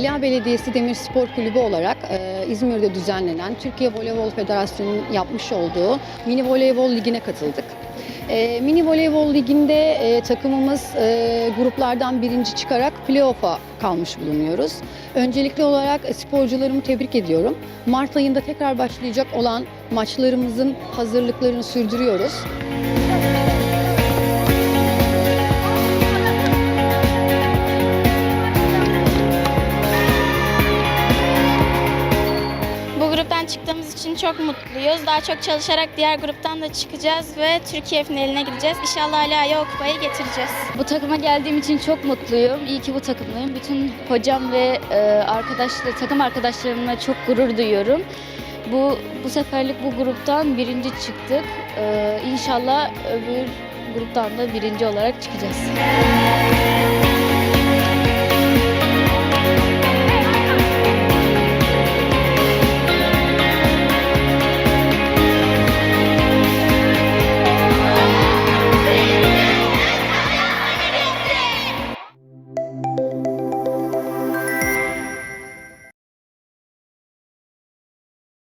Belediyesi Demir Spor Kulübü olarak e, İzmir'de düzenlenen Türkiye Voleybol Federasyonu'nun yapmış olduğu Mini Voleybol Ligi'ne katıldık. E, Mini Voleybol Ligi'nde e, takımımız e, gruplardan birinci çıkarak playoff'a kalmış bulunuyoruz. Öncelikli olarak e, sporcularımı tebrik ediyorum. Mart ayında tekrar başlayacak olan maçlarımızın hazırlıklarını sürdürüyoruz. Çıktığımız için çok mutluyuz. Daha çok çalışarak diğer gruptan da çıkacağız ve Türkiye finaline gideceğiz. İnşallah Ala'ya o kupayı getireceğiz. Bu takıma geldiğim için çok mutluyum. İyi ki bu takımdayım. Bütün hocam ve e, arkadaşlar, takım arkadaşlarımla çok gurur duyuyorum. Bu bu seferlik bu gruptan birinci çıktık. E, inşallah öbür gruptan da birinci olarak çıkacağız.